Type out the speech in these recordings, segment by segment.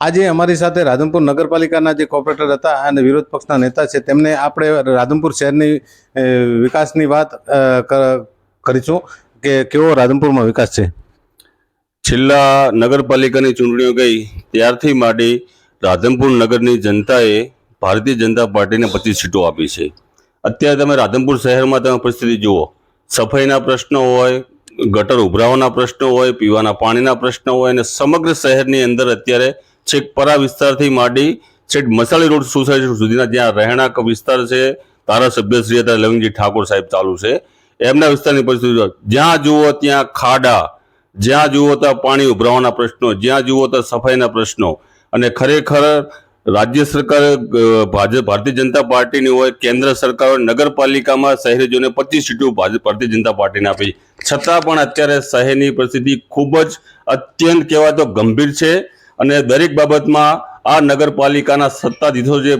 આજે અમારી સાથે રાધનપુર નગરપાલિકાના જે કોર્પોરેટર હતા અને વિરોધ પક્ષના નેતા છે, તેમને આપણે રાધનપુર શહેરની વિકાસની વાત કરીશું કે કેવો રાધનપુરમાં વિકાસ છે? છેલ્લા નગરપાલિકાની ચૂંટણીઓ ગઈ, ત્યારથી માંડી રાધનપુર નગરની જનતાએ ભારતીય જનતા પાર્ટીને પચીસ સીટો આપી છે. અત્યારે તમે રાધનપુર શહેરમાં તમે પરિસ્થિતિ જુઓ. સફાઈના પ્રશ્નો હોય, ગટર ઉભરાવાના પ્રશ્નો હોય, પીવાના પાણીના પ્રશ્નો હોય અને સમગ્ર શહેરની અંદર અત્યારે છેક પરા વિસ્તારથી માંડી છેક મસાલી રોડ સોસાયટી સુધીના જ્યાં રહેણાંક વિસ્તાર છે, ધારાસભ્યશ્રી શ્રી અત્યારે લવિંગજી ઠાકોર સાહેબ ચાલુ છે. એમના વિસ્તારની પરિસ્થિતિ જ્યાં જુઓ ત્યાં ખાડા, જ્યાં જુઓ ત્યાં પાણી ઉભરાવાના પ્રશ્નો, જ્યાં જુઓ ત્યાં સફાઈના પ્રશ્નો અને ખરેખર રાજ્ય સરકાર ભાજપ, ભારતીય જનતા પાર્ટીની હોય, કેન્દ્ર સરકાર નગરપાલિકામાં શહેરીજોને પચીસ સીટો ભાજપ, ભારતીય જનતા પાર્ટીને આપી. છતાં પણ અત્યારે શહેરની પરિસ્થિતિ ખૂબ જ અત્યંત કહેવાય તો ગંભીર છે. અને દરેક બાબતમાં આ નગરપાલિકાના સત્તાધીશો જે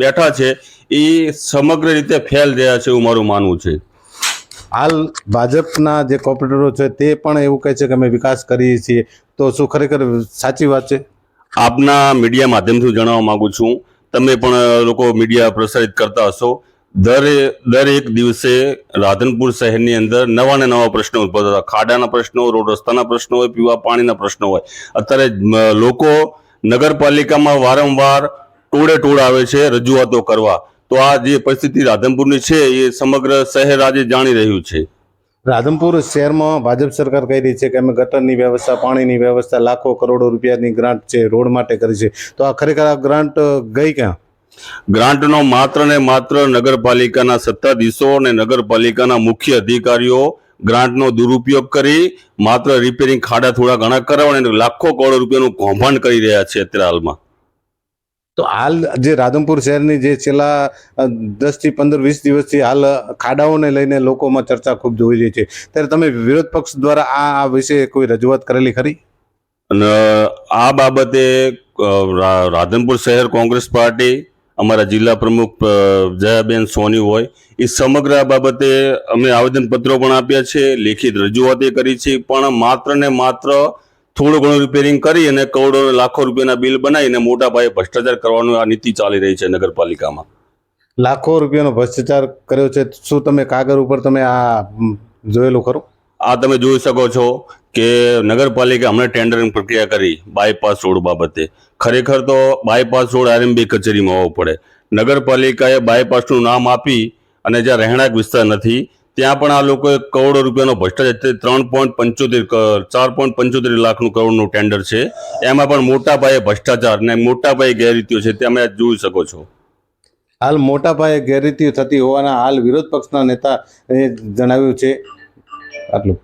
બેઠા છે એ સમગ્ર રીતે ફેલ રહ્યા છે એવું મારું માનવું છે. હાલ ભાજપના જે કોર્પોરેટરો છે તે પણ એવું કહે છે કે અમે વિકાસ કરીએ છીએ. તો શું ખરેખર સાચી વાત છે? આપના મીડિયા માધ્યમથી જણાવવા માગું છું. તમે પણ લોકો મીડિયા પ્રસારિત કરતા હશો. દર, દરેક દિવસે રાધનપુર શહેરની અંદર નવા ને નવા પ્રશ્નો ઉદ્ભવ હતા. ખાડાના પ્રશ્નો રોડ રસ્તાના પ્રશ્નો હોય, પીવા પાણીના પ્રશ્નો હોય. અત્યારે લોકો નગરપાલિકામાં વારંવાર ટોળે ટોળ આવે છે રજૂઆતો કરવા. તો આ જે પરિસ્થિતિ રાધનપુરની છે એ સમગ્ર શહેર આજે જાણી રહ્યું છે. રાધનપુર શહેરમાં ભાજપ સરકાર કહી રહી છે કે અમે ગટરની વ્યવસ્થા, પાણીની વ્યવસ્થા, લાખો કરોડો રૂપિયાની ગ્રાન્ટ છે, રોડ માટે કરી છે. તો આ ખરેખર આ ગ્રાન્ટ ગઈ ક્યાં? ગ્રાન્ટનો માત્ર ને માત્ર નગરપાલિકાના સત્તાધીશો અને નગરપાલિકાના મુખ્ય અધિકારીઓ ગ્રાન્ટનો દુરુપયોગ કરી માત્ર રિપેરિંગ ખાડા થોડા ઘણા કરાવવા અને લાખો કરોડ રૂપિયાનું કૌભાંડ કરી રહ્યા છે અત્યારે હાલમાં. તો હાલ જે રાધનપુર શહેરની જે છેલ્લા દસથી પંદર વીસ દિવસથી હાલ ખાડાઓને લઈને લોકોમાં ચર્ચા ખૂબ જોઈ રહી છે. ત્યારે તમે વિરોધ પક્ષ દ્વારા આ આ વિશે કોઈ રજૂઆત કરેલી ખરી? અને આ બાબતે રાધનપુર શહેર કોંગ્રેસ પાર્ટી અમારા જિલ્લા પ્રમુખ જયાબેન સોની હોય, એ સમગ્ર આ બાબતે અમે આવેદનપત્રો પણ આપ્યા છે, લેખિત રજૂઆતે કરી છે, પણ માત્ર ને માત્ર થોડું ઘણું રિપેરિંગ કરી અને કરોડો, લાખો રૂપિયાના બિલ બનાવીને મોટા પાયે ભ્રષ્ટાચાર કરવાનું આ નીતિ ચાલી રહી છે નગરપાલિકામાં. લાખો રૂપિયાનો ભ્રષ્ટાચાર કર્યો છે. શું તમે કાગળ ઉપર તમે આ જોયેલું ખરું? આ તમે જોઈ શકો છો કે નગરપાલિકા હમણાં ટેન્ડરિંગ પ્રક્રિયા કરી બાયપાસ રોડ બાબતે. ખરેખર તો બાયપાસ રોડ આરએમબી કચેરીમાં હોવો પડે. નગરપાલિકાએ બાયપાસનું નામ આપી અને જ્યાં રહેણાંક વિસ્તાર નથી, ત્યાં પણ આ લોકોએ કરોડો રૂપિયાનો ભ્રષ્ટાચાર ત્રણ પોઈન્ટ પંચોતેર ચાર પોઈન્ટ પંચોતેર લાખનું કરોડનું ટેન્ડર છે. એમાં પણ મોટા પાયે ભ્રષ્ટાચાર અને મોટા પાયે ગેરરીતિઓ છે તે અમે જોઈ શકો છો. હાલ મોટા પાયે ગેરરીતિઓ થતી હોવાના હાલ વિરોધ પક્ષના નેતા જણાવ્યું છે આટલું.